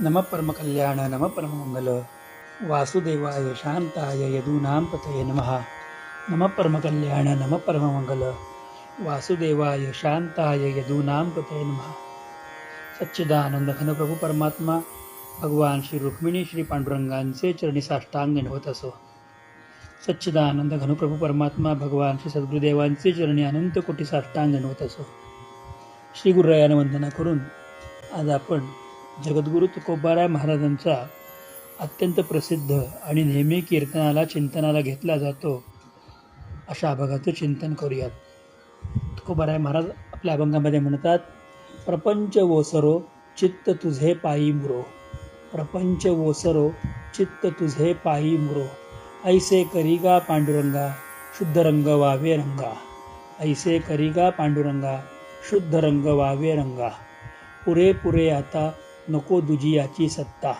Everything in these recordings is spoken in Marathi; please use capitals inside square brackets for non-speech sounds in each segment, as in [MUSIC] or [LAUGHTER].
नम परमकल्याण नम परममंगल वासुदेवाय शांताय यदूनां पतये नमः। नम परमकल्याण नम परममंगल वासुदेवाय शांताय यदूनां पतये नमः। सच्चिदानंद घनप्रभू परमात्मा भगवान श्री रुक्मिणी श्री पांडुरंगांचे चरणी साष्टांग होत असो। सच्चिदानंद घनप्रभू परमात्मा भगवान श्री सद्गुरुदेवांचे चरणी अनंत कोटी साष्टांग होत असो। श्री गुरुरायाने वंदना करून आज आपण जगद्गुरु तुकोबाराय महाराजांचा अत्यंत प्रसिद्ध आणि नेहमी कीर्तनाला चिंतनाला घेतला जातो अशा अभंगाचं चिंतन करूयात. तुकोबाराय महाराज आपल्या अभंगामध्ये म्हणतात प्रपंच ओसरो चित्त तुझे पायी मुरो. प्रपंच ओसरो चित्त तुझे पायी मुरो. ऐसे करिगा पांडुरंगा शुद्ध रंग वावे रंगा. ऐसे करिगा पांडुरंगा शुद्ध रंग वावे रंगा. पुरे पुरे आता नको दुजियाची सत्ता.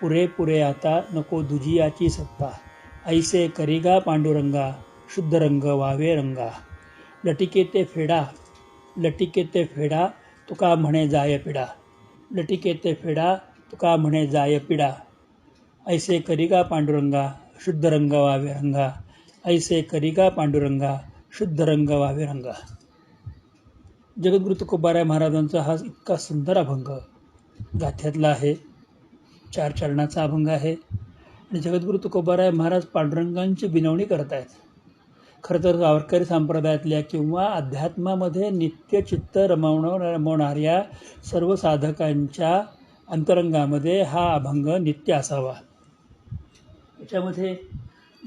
पुरे पुरे आता नको दुजियाची सत्ता. ऐसे करिगा पांडुरंगा शुद्ध रंग वावे रंगा. लटिकेते फेडा लटिकेते फेडा तुका म्हणे जाय पिडा. लटिकेते फेडा तुका म्हणे जाय पिडा. ऐसे करिगा पांडुरंगा शुद्ध रंग वावे रंगा. ऐसे करिगा पांडुरंगा शुद्ध रंग वावे रंगा. जगद्गुरु तुकोबाराय महाराजांचा हा इतका सुंदर अभंग गाथ्यातला आहे. चार चरणाचा अभंग आहे. आणि जगद्गुरु तुकोबाराय महाराज पांडुरंगांची बिनवणी करत आहेत खरं तर गावकरी संप्रदायातल्या किंवा अध्यात्मामध्ये नित्य चित्त रमवण रमवणाऱ्या सर्व साधकांच्या अंतरंगामध्ये हा अभंग नित्य असावा. याच्यामध्ये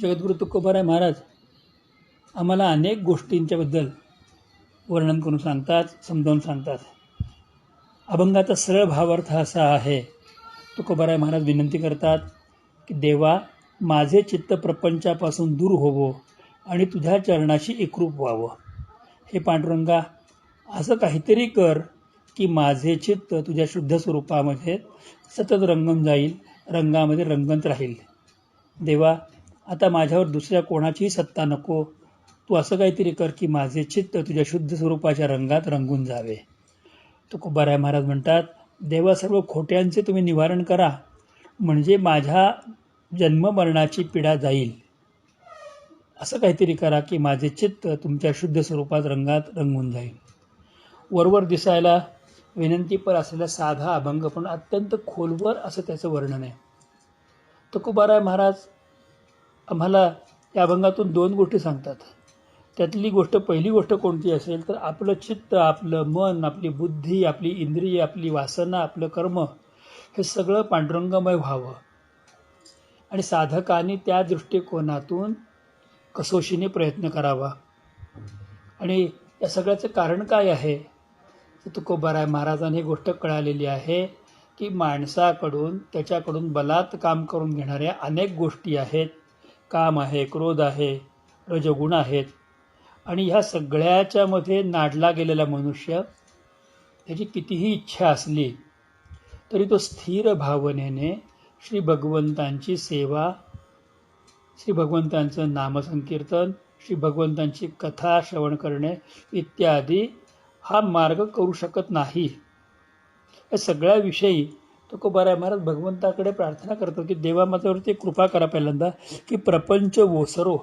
जगद्गुरु तुकोबाराय महाराज आम्हाला अनेक गोष्टींच्याबद्दल वर्णन करून सांगतात समजावून सांगतात. अभंगाचा सरळ भावार्थ असा आहे तुकोबाराय महाराज विनंती करतात की देवा माझे चित्त प्रपंचापासून दूर होवो आणि तुझ्या चरणाशी एकरूप व्हावं. हे पांडुरंगा असं काहीतरी कर की माझे चित्त तुझ्या शुद्ध स्वरूपामध्ये सतत रंगून जाईल रंगामध्ये रंगत राहील. देवा आता माझ्यावर दुसऱ्या कोणाचीही सत्ता नको तू असं काहीतरी कर की माझे चित्त तुझ्या शुद्ध स्वरूपाच्या रंगात रंगून जावे. तुकोबाराय महाराज म्हणतात देवा सर्व खोट्यांचे तुम्ही निवारण करा. म्हणजे माझ्या जन्ममरणाची पीडा जाईल. असं काहीतरी करा की माझे चित्त तुमच्या शुद्ध स्वरूपात रंगात रंगून जाईल. वरवर दिसायला विनंतीपर असलेला साधा अभंग पण अत्यंत खोलवर असं त्याचं वर्णन आहे. तुकोबाराय महाराज आम्हाला या अभंगातून दोन गोष्टी सांगतात. त्यातली गोष्ट पहिली गोष्ट कोणती असेल तर आपलं चित्त आपलं मन आपली बुद्धी आपली इंद्रिय आपली वासना आपलं कर्म हे सगळं पांडुरंगमय व्हावं. आणि साधकाने त्या दृष्टिकोनातून कसोशीने प्रयत्न करावा. आणि या सगळ्याचं कारण काय आहे? तुकोबाराय महाराजांनी ही गोष्ट कळालेली आहे की माणसाकडून त्याच्याकडून बलात् काम करून घेणाऱ्या अनेक गोष्टी आहेत. काम आहे क्रोध आहे रजगुण आहेत. आणि ह्या सगळ्याच्यामध्ये नाडला गेलेला मनुष्य त्याची कितीही इच्छा असली तरी तो स्थिर भावनेने श्री भगवंतांची सेवा श्री भगवंतांचं नामसंकीर्तन श्री भगवंतांची कथा श्रवण करणे इत्यादी हा मार्ग करू शकत नाही. या सगळ्याविषयी तुकोबाराय महाराज भगवंताकडे प्रार्थना करतो की देवा माझ्यावरती कृपा करा पहिल्यांदा की प्रपंच ओसरो.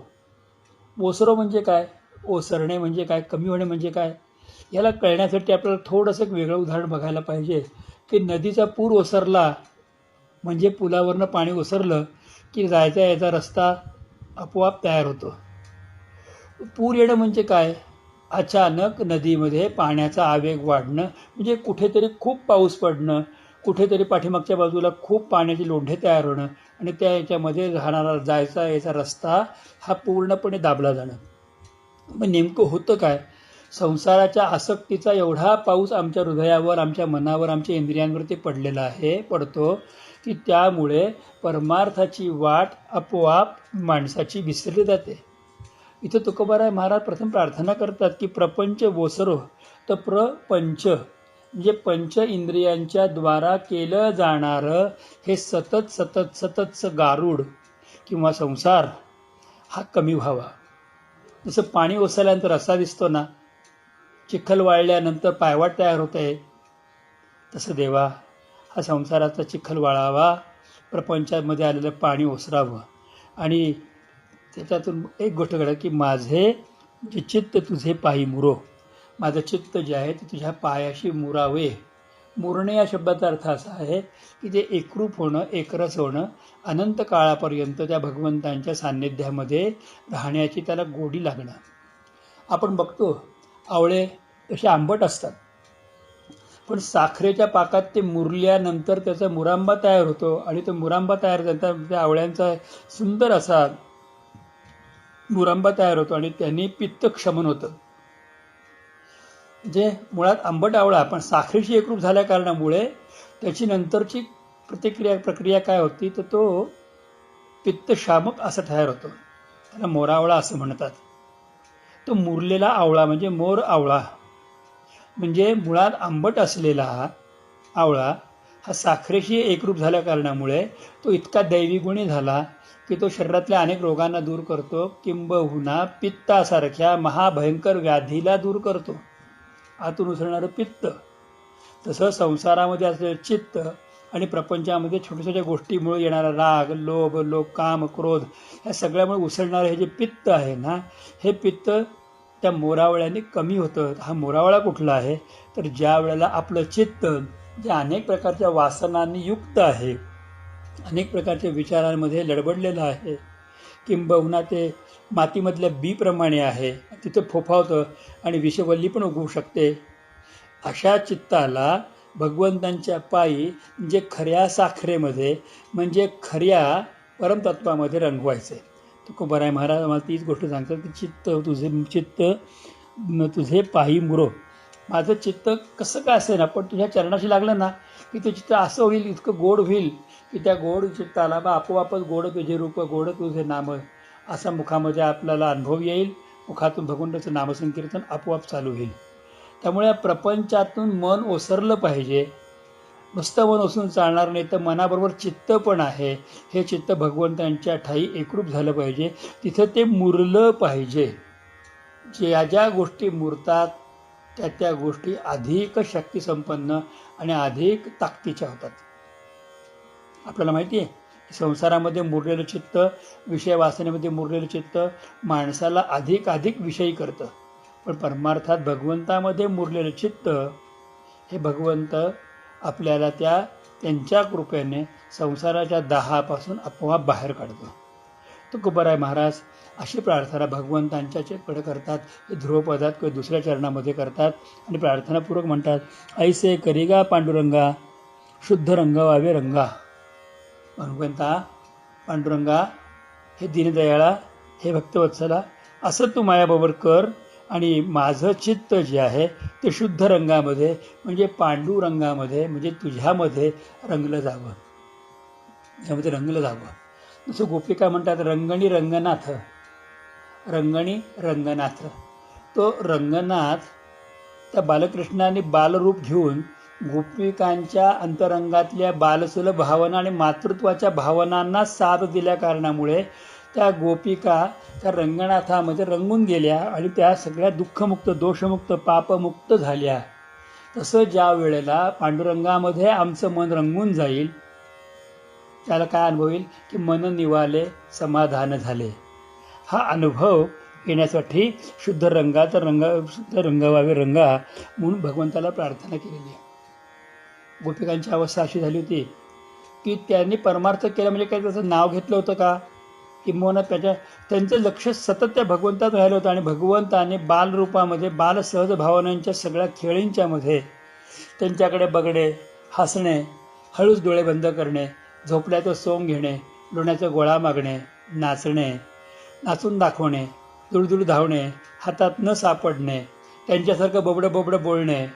ओसरो म्हणजे काय? ओसरणे म्हणजे काय कमी होणे म्हणजे काय याला कळण्यासाठी आपल्याला थोडंसं एक वेगळं उदाहरण बघायला पाहिजे की नदीचा पूर ओसरला म्हणजे पुलावरनं पाणी ओसरलं की जायचा यायचा रस्ता आपोआप तयार होतो. पूर येणं म्हणजे काय अचानक नदीमध्ये पाण्याचा आवेग वाढणं म्हणजे कुठेतरी खूप पाऊस पडणं कुठेतरी पाठीमागच्या बाजूला खूप पाण्याचे लोंढे तयार होणं आणि त्या याच्यामध्ये राहणारा जायचा याचा रस्ता हा पूर्णपणे दाबला जाणं. मग नेमकं होतं काय? संसाराच्या आसक्तीचा एवढा पाऊस आमच्या हृदयावर आमच्या मनावर आमच्या इंद्रियांवरती पडलेला आहे पडतो की त्यामुळे परमार्थाची वाट आपोआप माणसाची विसरली जाते. इथं तुकोबाराय महाराज प्रथम प्रार्थना करतात की प्रपंच वोसरो तर प्रपंच म्हणजे पंच इंद्रियांच्या द्वारा केलं जाणारं हे सतत सतत सततचं गारूड किंवा संसार हा कमी व्हावा. जसं पाणी ओसरल्यानंतर असा दिसतो ना चिखल वाळल्यानंतर पायवाट तयार होत. आहे तसं देवा हा संसाराचा चिखल वाळावा प्रपंचामध्ये आलेलं पाणी ओसरावं. आणि त्याच्यातून एक गोष्ट घडा की माझे जे चित्त तुझे पायी मुरो माझं चित्त जे आहे ते तुझ्या पायाशी मुरावे. मुरणे या शब्दाचा अर्थ असा आहे की ते एकरूप होणं एकरस होणं अनंत काळापर्यंत त्या भगवंतांच्या सान्निध्यामध्ये राहण्याची त्याला गोडी लागणं. आपण बघतो आवळे तसे आंबट असतात. पण साखरेच्या पाकात ते मुरल्यानंतर त्याचा मुरांबा तयार होतो आणि तो मुरांबा तयार झाल्यानंतर त्या आवळ्यांचा सुंदर असा मुरांबा तयार होतो आणि त्यांनी पित्त क्षमन होतं. जे मुळात आंबट आवळा पण साखरेशी एकरूप झाल्या कारणामुळे त्याची नंतरची प्रतिक्रिया प्रक्रिया काय होती तर तो पित्तशामक असा तयार होतो. त्याला मोरावळा असं म्हणतात. तो मुरलेला आवळा म्हणजे मोर आवळा. म्हणजे मुळात आंबट असलेला आवळा हा साखरेशी एकरूप झाल्या कारणामुळे तो इतका दैवीगुणी झाला की तो शरीरातल्या अनेक रोगांना दूर करतो. किंबहुना पित्तासारख्या महाभयंकर व्याधीला दूर करतो. आतून उसळणारं पित्त. तसं संसारामध्ये असलेलं चित्त आणि प्रपंचामध्ये छोट्या छोट्या गोष्टीमुळे येणारा राग लोभ लोभ काम क्रोध या सगळ्यामुळे उसळणारं हे जे पित्त आहे ना हे पित्त त्या मोरावळ्याने कमी होतं. हा मोरावळा कुठला आहे? तर ज्या वेळेला आपलं चित्त जे अनेक प्रकारच्या वासनांनी युक्त आहे अनेक प्रकारच्या विचारांमध्ये लडबडलेलं आहे किंबहुना ते मातीमधल्या बीप्रमाणे आहे. तिथं फोफावतं आणि विषवल्ली पण उगवू शकते. अशा चित्ताला भगवंतांच्या पायी म्हणजे खऱ्या साखरेमध्ये म्हणजे खऱ्या परमतत्वामध्ये रंगवायचे. तुकोबाराय महाराज मला तीच गोष्ट सांगतात की चित्त तुझे चित्त तुझे पायी मुरो. माझं चित्त कसं काय असेल? ना पण तुझ्या चरणाशी लागलं ना की ते चित्त असं होईल इतकं गोड होईल की त्या गोड चित्ताला बा आपोआपच गोड तुझे रूप गोड तुझे नाम असा मुखामध्ये आपल्याला अनुभव येईल. मुखातून भगवंताचं नामसंकीर्तन आपोआप चालू होईल. त्यामुळे प्रपंचातून मन ओसरलं पाहिजे. नुसतं मन ओसून चालणार नाही तर मनाबरोबर चित्त पण आहे. हे चित्त भगवंतांच्या ठाई एकरूप झालं पाहिजे. तिथं ते मुरलं पाहिजे. ज्या ज्या गोष्टी मुरतात त्या त्या गोष्टी अधिक शक्तिसंपन्न आणि अधिक ताकदीच्या होतात. आपल्याला माहिती आहे? संसारामध्ये मुरलेलं चित्त विषय वासनेमध्ये मुरलेलं चित्त माणसाला अधिक अधिक विषयी करतं. पण परमार्थात भगवंतामध्ये मुरलेलं चित्त हे भगवंत आपल्याला त्या त्यांच्या कृपेने संसाराच्या दहापासून आपोआप बाहेर काढतो. तो महाराज अशी प्रार्थना भगवंतांच्या कडे करतात हे ध्रुवपदात किंवा दुसऱ्या चरणामध्ये करतात आणि प्रार्थनापूर्वक म्हणतात ऐसे करिगा पांडुरंगा शुद्ध रंग वावे रंगा. भगवंता पांडुरंगा हे दीनदयाळा हे भक्तवत्सला असं तू मायाबरोबर कर आणि माझं चित्त जे आहे ते शुद्ध रंगामध्ये म्हणजे पांडुरंगामध्ये म्हणजे तुझ्यामध्ये रंगलं जावं. ज्यामध्ये रंगलं जावं. जसं गोपिका म्हणतात रंगणी रंगनाथ. रंगणी रंगनाथ. तो रंगनाथ त्या बालकृष्णाने बालरूप घेऊन गोपिकांच्या अंतरंगातल्या बालसुलभ भावना आणि मातृत्वाच्या भावनांना साथ दिल्या कारणामुळे त्या गोपिका त्या रंगनाथामध्ये रंगून गेल्या आणि त्या सगळ्या दुःखमुक्त दोषमुक्त पापमुक्त झाल्या. तसं ज्या वेळेला पांडुरंगामध्ये आमचं मन रंगून जाईल त्याला काय अनुभव येईल की मन निवाले समाधान झाले. हा अनुभव येण्यासाठी शुद्ध रंगाचा रंग शुद्ध रंगवावे रंगा म्हणून भगवंताला प्रार्थना केलेली आहे. गोपिकांची अवस्था अशी झाली होती की त्यांनी परमार्थ केला म्हणजे काय त्याचं नाव घेतलं होतं का? किंबहुना त्याच्या त्यांचं लक्ष सतत त्या भगवंतात राहिलं होतं आणि भगवंताने बालरूपामध्ये बालसहज भावनांच्या सगळ्या खेळींच्यामध्ये त्यांच्याकडे बघणे हसणे हळूच डोळे बंद करणे झोपल्याचं सोंग घेणे लोण्याचा गोळा मागणे नाचणे नाचून दाखवणे दुडदुड धावणे हातात न सापडणे त्यांच्यासारखं बोबडं बोबडं बोलणे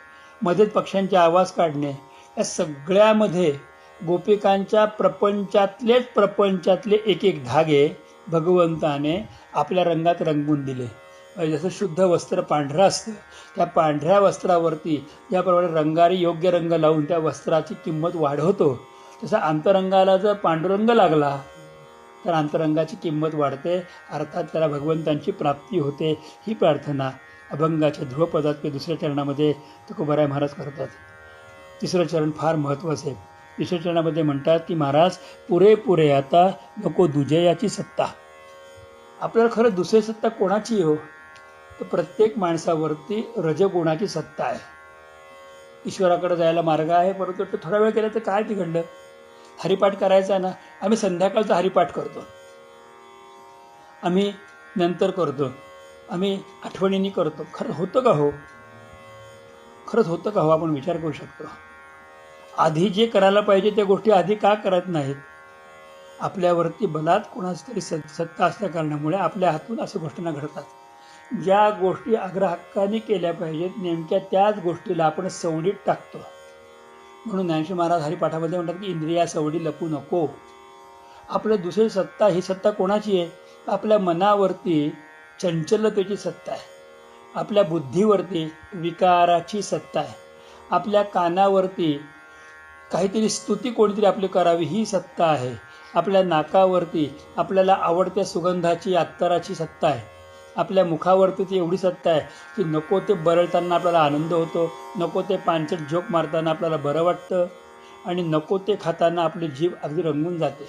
मध्येच पक्ष्यांचे आवाज काढणे या सगळ्यामध्ये गोपिकांच्या प्रपंचातलेच प्रपंचातले एक एक धागे भगवंताने आपल्या रंगात रंगवून दिले. म्हणजे जसं शुद्ध वस्त्र पांढरं असतं त्या पांढऱ्या वस्त्रावरती ज्याप्रमाणे रंगारी योग्य रंग लावून त्या वस्त्राची किंमत वाढवतो तसा अंतरंगाला जर पांडुरंग लागला तर अंतरंगाची किंमत वाढते. अर्थात त्याला भगवंतांची प्राप्ती होते ही प्रार्थना अभंगाच्या ध्रुवपदात किंवा दुसऱ्या चरणामध्ये तुकोबाराय महाराज करतात. तिसरं चरण फार महत्त्वाचं आहे. तिसऱ्या चरणामध्ये म्हणतात की महाराज पुरेपुरे आता नको दुजयाची सत्ता. आपल्याला खरं दुसरी सत्ता कोणाची हो? तर प्रत्येक माणसावरती रजगुणाची सत्ता आहे. ईश्वराकडे जायला मार्ग आहे परंतु तो थोडा वेळ केला तर काय बिघडलं? हरिपाठ करायचा ना? आम्ही संध्याकाळचा हरिपाठ करतो. आम्ही नंतर करतो. आम्ही आठवणीने करतो. खरं होतं का हो? खरंच होतं का हो आपण विचार करू शकतो? आधी जे करायला पाहिजे त्या गोष्टी आधी का करत नाहीत? आपल्यावरती बलात कोणाची तरी सत्ता असल्या कारणामुळे आपल्या हातून अशा गोष्टींना घडतात. ज्या गोष्टी अग्रहक्काने केल्या पाहिजेत नेमक्या त्याच गोष्टीला आपण सवडीत टाकतो. म्हणून ज्ञानेश्वर महाराज हरिपाठामध्ये म्हणतात की इंद्रिया सवडी लपू नको. आपलं दुसरी सत्ता ही सत्ता कोणाची आहे? आपल्या मनावरती चंचलतेची सत्ता आहे. आपल्या बुद्धीवरती विकाराची सत्ता आहे. आपल्या कानावरती काहीतरी स्तुती कोणीतरी आपली करावी ही सत्ता आहे. आपल्या नाकावरती आपल्याला आवडत्या सुगंधाची अत्तराची सत्ता आहे. आपल्या मुखावरती ती एवढी सत्ता आहे की नको ते बरळताना आपल्याला आनंद होतो नको ते पानचट झोक मारताना आपल्याला बरं वाटतं आणि नको ते खाताना आपली जीभ अगदी रंगून जाते.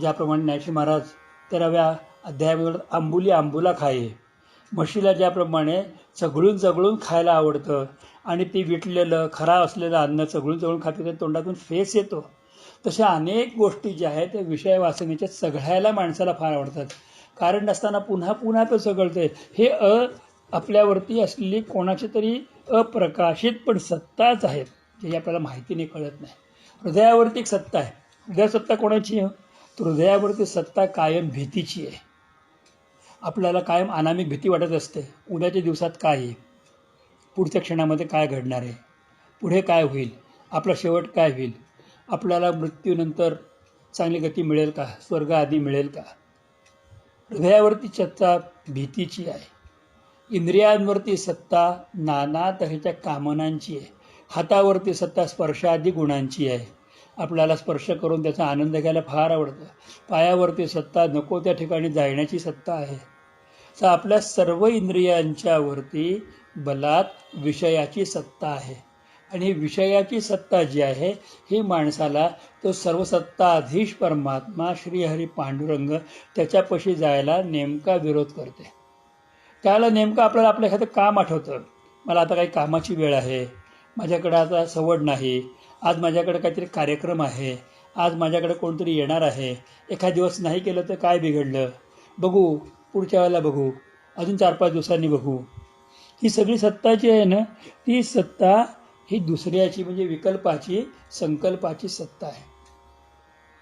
ज्याप्रमाणे ज्ञानेश्वर महाराज तेराव्या अध्यायामध्ये आंबुली आंबुला खाये. म्हशीला ज्याप्रमाणे चघळून चघळून खायला आवडतं आणि ती विटलेलं खरा असलेलं अन्न चघळून चघळून खाते तर तोंडातून फेस येतो. तशा अनेक गोष्टी ज्या आहेत त्या विषय वासनेच्या चघळायला माणसाला फार आवडतात. कारण नसताना पुन्हा पुन्हा तो चघळतंय हे अ आपल्यावरती असलेली कोणाची तरी अप्रकाशित पण सत्ताच आहेत जे आपल्याला माहितीने कळत नाही. हृदयावरती एक सत्ता आहे. हृदय सत्ता कोणाची आहे? तर हृदयावरती सत्ता कायम भीतीची आहे. आपल्याला कायम अनामिक भीती वाटत असते. उद्याच्या दिवसात काय आहे? पुढच्या क्षणामध्ये काय घडणार आहे? पुढे काय होईल? आपला शेवट काय होईल? आपल्याला मृत्यूनंतर चांगली गती मिळेल का? स्वर्ग आधी मिळेल का? हृदयावरती सत्ता भीतीची आहे. इंद्रियांवरती सत्ता नाना तऱ्हेच्या कामनांची आहे. हातावरती सत्ता स्पर्शादी गुणांची आहे. आपल्याला स्पर्श करून त्याचा आनंद घ्यायला फार आवडतं. पायावरती सत्ता नको त्या ठिकाणी जाण्याची सत्ता आहे. तर आपल्या सर्व इंद्रियांच्यावरती बलात विषयाची सत्ता आहे. आणि विषयाची सत्ता जी आहे ही माणसाला तो सर्वसत्ताधीश परमात्मा श्रीहरी पांडुरंग त्याच्यापाशी जायला नेमका विरोध करते. त्याला नेमकं आपल्याला आपलं एखादं काम आठवतं. मला आता काही कामाची वेळ आहे. माझ्याकडे आता सवड नाही. आज माझ्याकडे काहीतरी कार्यक्रम आहे. आज माझ्याकडे कोणतरी येणार आहे. एखाद दिवस नाही केलं तर काय बिघडलं? बघू. पुढच्या वेळेला बघू. अजून चार पाच दिवसांनी बघू. ही सगळी सत्ता जी आहे ना ती सत्ता ही दुसऱ्याची म्हणजे विकल्पाची संकल्पाची सत्ता आहे.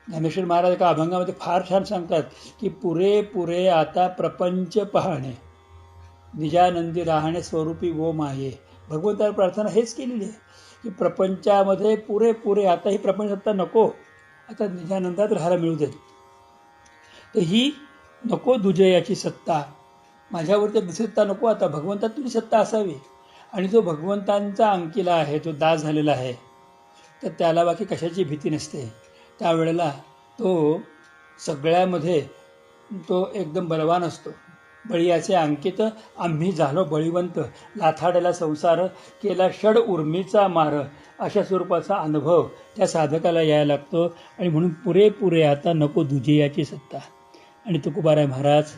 ज्ञानेश्वर महाराज एका अभंगामध्ये फार छान सांगतात की पुरे पुरे आता प्रपंच पाहणे. निजानंदी राहणे स्वरूपी वो माये. भगवंताला प्रार्थना हेच केलेली आहे की प्रपंचामध्ये पुरे पुरे आता ही प्रपंच सत्ता नको. आता निजानंदात राहायला मिळू देत. तर ही नको दुजयाची सत्ता. माझ्यावरती सत्ता नको आता. भगवंतात तुझी सत्ता असावी. आणि जो भगवंतांचा अंकिला आहे जो दास झालेला आहे तर त्याला बाकी कशाची भीती नसते. त्यावेळेला तो सगळ्यामध्ये तो एकदम बलवान असतो. बळीयाचे अंकित आम्ही झालो बळीवंत. लाथाड्याला संसार केला षड उर्मीचा मार. अशा स्वरूपाचा अनुभव त्या साधकाला यायला लागतो. आणि म्हणून पुरेपुरे आता नको दुजियाची सत्ता. आणि तुकोबाराय महाराज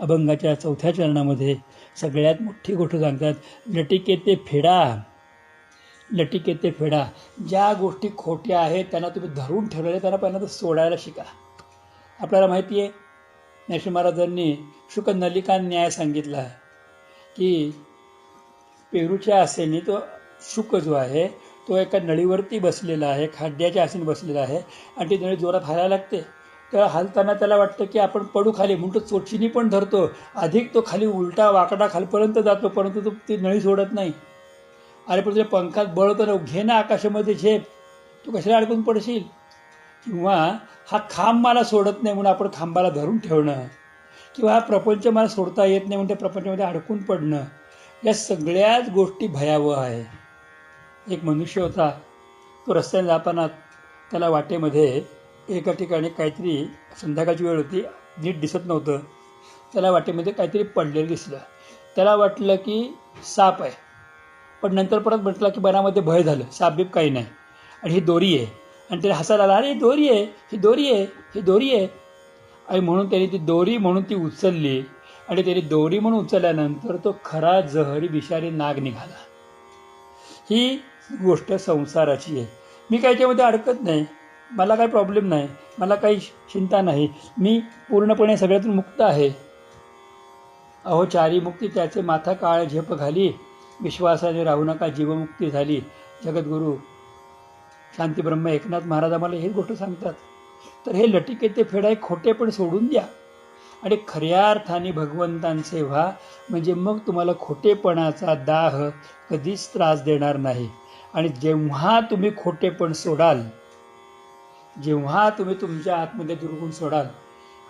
अभंगाच्या चौथ्या चरणामध्ये सगळ्यात मोठी गोष्ट सांगतात लटिकेते फेडा. लटिकेते फेडा. ज्या गोष्टी खोट्या आहेत त्यांना तुम्ही धरून ठेवलेल्या त्यांना पहिल्यांदा सोडायला शिका. आपल्याला माहिती आहे ज्ञानेश्वर महाराजांनी शुक नलिका न्याय सांगितला की पेरूच्या आसेने तो शुक जो आहे तो एका नळीवरती बसलेला आहे खाड्याच्या आसेने बसलेला आहे आणि ती नळी जोरात हायला लागते. तर हलताना त्याला वाटतं की आपण पडू खाली म्हणून तो चोचीनी पण धरतो. अधिक तो खाली उलटा वाकडा खालपर्यंत जातो परंतु तो ती नळी सोडत नाही. अरे पण तुझ्या पंखात बळतो ना घे ना आकाशामध्ये झेप. तू कशाला अडकून पडशील? किंवा हा खांब मला सोडत नाही म्हणून आपण खांबाला धरून ठेवणं? किंवा हा प्रपंच मला सोडता येत नाही म्हणून त्या प्रपंचामध्ये अडकून पडणं? या सगळ्याच गोष्टी भयावह आहे. एक मनुष्य होता. तो रस्त्याने जाताना त्याला वाटेमध्ये एका ठिकाणी काहीतरी संध्याकाळची वेळ होती नीट दिसत नव्हतं. त्याला वाटेमध्ये काहीतरी पडलेलं दिसलं. त्याला वाटलं की साप आहे. पण नंतर परत म्हटलं की मनामध्ये भय झालं. सापबीप काही नाही. आणि ही दोरी आहे. आणि त्याने हसायला आला अरे ही दोरी आहे. ही दोरी आहे. ही दोरी आहे. आणि म्हणून त्याने ती दोरी म्हणून ती उचलली. आणि त्याने दोरी म्हणून उचलल्यानंतर तो खरा जहरी विषारी नाग निघाला. ही गोष्ट संसाराची आहे. मी काय त्यामध्ये अडकत नाही. मला काही प्रॉब्लेम नाही. मला काही चिंता नाही. मी पूर्णपणे सगळ्यातून मुक्त आहे. अहो चारी मुक्ती त्याचे माथा काळ झेप घाली. विश्वासाने राहू नका जीवमुक्ती झाली. जगद्गुरू शांती ब्रह्म एकनाथ महाराज आम्हाला हेच गोष्ट सांगतात. तर हे लटिकेते फेडाय खोटे पण सोडून द्या. आणि खऱ्या अर्थाने भगवंतांचे व्हा म्हणजे मग तुम्हाला खोटेपणाचा दाह कधीच त्रास देणार नाही. आणि जेव्हा तुम्ही खोटेपण सोडाल जेव्हा तुम्ही तुमच्या आतमध्ये दुर्गुण सोडाल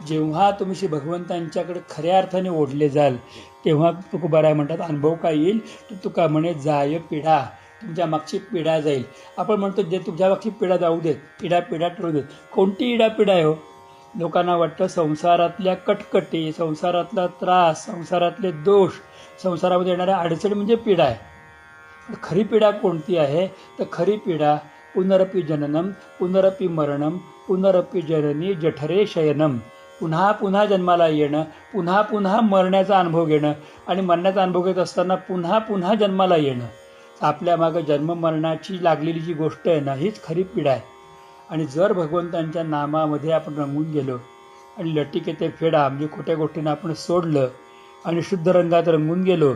जेव्हा तुम्ही श्री भगवंतांच्याकडे खऱ्या अर्थाने ओढले जाल तेव्हा तुकोबाराय म्हणतात अनुभव काय येईल? तर तुका म्हणे जाय पिढा तुमच्या मागची पिढा जाईल. आपण म्हणतो जे तुमच्या मागची पिढा जाऊ देत पिढा पिढा ठरू देत. कोणती इडा पिढा आहे हो? लोकांना वाटतं संसारातल्या कटकटी संसारातला त्रास संसारातले दोष संसारामध्ये येणाऱ्या अडचणी म्हणजे पिढा आहे. खरी पिढा कोणती आहे? तर खरी पिढा पुनरपी जननम पुनरपी मरणम पुनरपी जननी जठरे शयनम पुन्हा पुन्हा जन्माला येणं पुन्हा पुन्हा मरण्याचा अनुभव घेणं आणि मरण्याचा अनुभव घेत असताना पुन्हा पुन्हा जन्माला येणं. आपल्या मागं जन्म मरणाची लागलेली जी गोष्ट आहे ना हीच खरी पिढा आहे. आणि जर भगवंतांच्या नामामध्ये आपण रंगून गेलो आणि लटिके ते फेडा म्हणजे खोट्या गोष्टींना आपण सोडलं आणि शुद्ध रंगात रंगून गेलो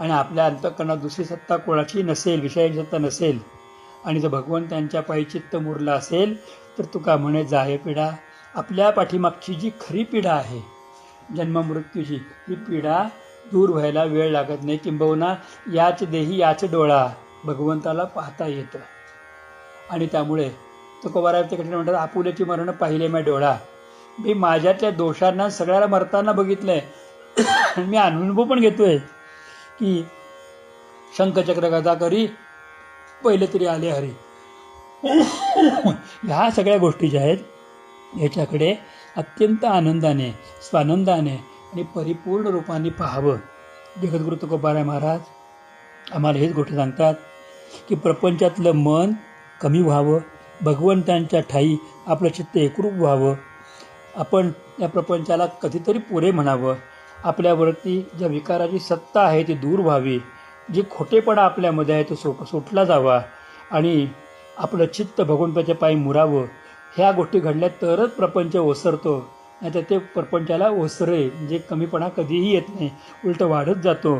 आणि आपल्या अंतकरणात दुसरी सत्ता कोणाची नसेल विषयाची सत्ता नसेल आणि जर भगवंतांच्या पायी चित्त मुरलं असेल तर तुका म्हणे जाय पिढा आपल्या पाठीमागची जी खरी पिढा आहे जन्ममृत्यूची ही पिढा दूर व्हायला वेळ लागत नाही किंबहुना याच देही याच डोळा भगवंताला पाहता येतं. आणि त्यामुळे तुकोबाराय कठीण म्हणतात आपुल्याची मरण पाहिले मी डोळा. मी माझ्यातल्या दोषांना सगळ्याला मरताना बघितलंय. आहे [COUGHS] मी अनुभव पण घेतोय की शंखचक्र गदा करी पहिले तरी आले हरी ह्या सगळ्या गोष्टी ज्या आहेत याच्याकडे अत्यंत आनंदाने स्वानंदाने आणि परिपूर्ण रूपाने पाहावं. जगद्गुरु तुकोबाराय महाराज आम्हाला हेच गोष्ट सांगतात की प्रपंचातलं मन कमी व्हावं भगवंतांच्या ठाई आपलं चित्त एकरूप व्हावं. आपण या प्रपंचाला कधीतरी पुरे म्हणावं. आपल्यावरती ज्या विकाराची सत्ता आहे ती दूर व्हावी. जे खोटेपणा आपल्यामध्ये आहे तो सो सुटला जावा आणि आपलं चित्त भगवंताच्या पायी मुरावं ह्या गोष्टी घडल्या तरच प्रपंच ओसरतो. नाहीतर ते प्रपंचाला ओसरे म्हणजे कमीपणा कधीही येत नाही उलटं वाढत जातो.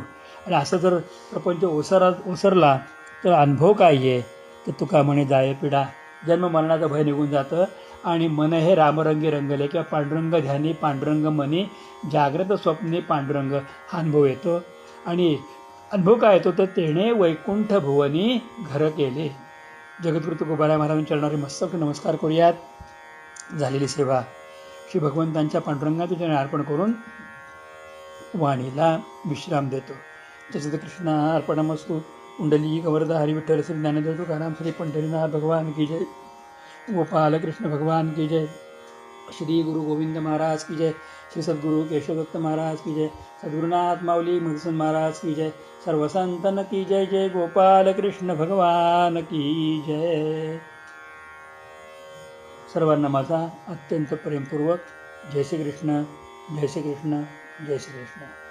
आणि असं जर प्रपंच ओसरा ओसरला तर अनुभव काय आहे? तर तुका म्हणे जाय पिढा. जन्म मरणाचं भय निघून जातं. आणि मन हे रामरंगी रंगले किंवा पांडुरंग ध्यानी पांडुरंग मनी जाग्रत स्वप्ने पांडुरंग हा अनुभव येतो. आणि अनुभव काय येतो? तर तेणे वैकुंठ भुवनी घर केले. जगद्गुरु तुकोबाराय महाराजांनी चरणारे मस्तक नमस्कार करूयात. झालेली सेवा. श्री भगवंतांच्या पांडुरंगाचे चरणी अर्पण करून वाणीला विश्राम देतो. त्याचं अर्पणम अर्पणमस्तू कुंडली गवर्धा हरी विठ्ठल श्री ज्ञानदेव तुकाराम श्री पंढरीनाथ भगवान की जय. गोपाल कृष्ण भगवान की जय. श्री गुरु गोविंद महाराज की जय. श्री सद्गुरु केशवदत्त महाराज की जय. सद्गुरुनाथ माऊली मधुसून महाराज की जय. सर्व संतन की जय जय गोपाल कृष्ण भगवान की जय. सर्वांना माझा अत्यंत प्रेमपूर्वक जय श्री कृष्ण जय श्री कृष्ण जय श्री कृष्ण